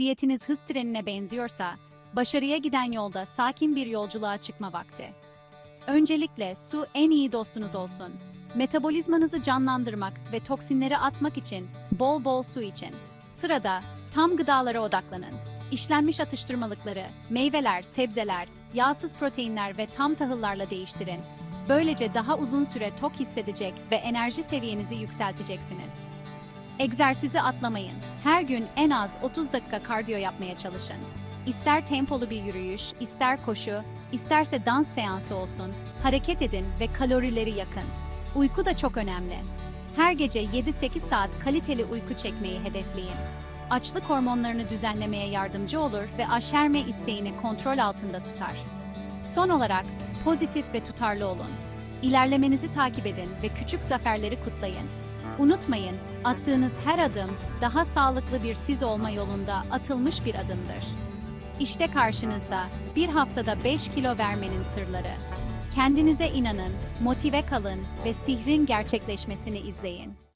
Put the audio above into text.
diyetiniz hız trenine benziyorsa, başarıya giden yolda sakin bir yolculuğa çıkma vakti. Öncelikle su en iyi dostunuz olsun. Metabolizmanızı canlandırmak ve toksinleri atmak için bol bol su için. Sırada tam gıdalara odaklanın. İşlenmiş atıştırmalıkları, meyveler, sebzeler, yağsız proteinler ve tam tahıllarla değiştirin. Böylece daha uzun süre tok hissedecek ve enerji seviyenizi yükselteceksiniz. Egzersizi atlamayın. Her gün en az 30 dakika kardiyo yapmaya çalışın. İster tempolu bir yürüyüş, ister koşu, isterse dans seansı olsun, hareket edin ve kalorileri yakın. Uyku da çok önemli. Her gece 7-8 saat kaliteli uyku çekmeyi hedefleyin. Açlık hormonlarını düzenlemeye yardımcı olur ve aşerme isteğini kontrol altında tutar. Son olarak pozitif ve tutarlı olun. İlerlemenizi takip edin ve küçük zaferleri kutlayın. Unutmayın, attığınız her adım daha sağlıklı bir siz olma yolunda atılmış bir adımdır. İşte karşınızda bir haftada 5 kilo vermenin sırları. Kendinize inanın, motive kalın ve sihrin gerçekleşmesini izleyin.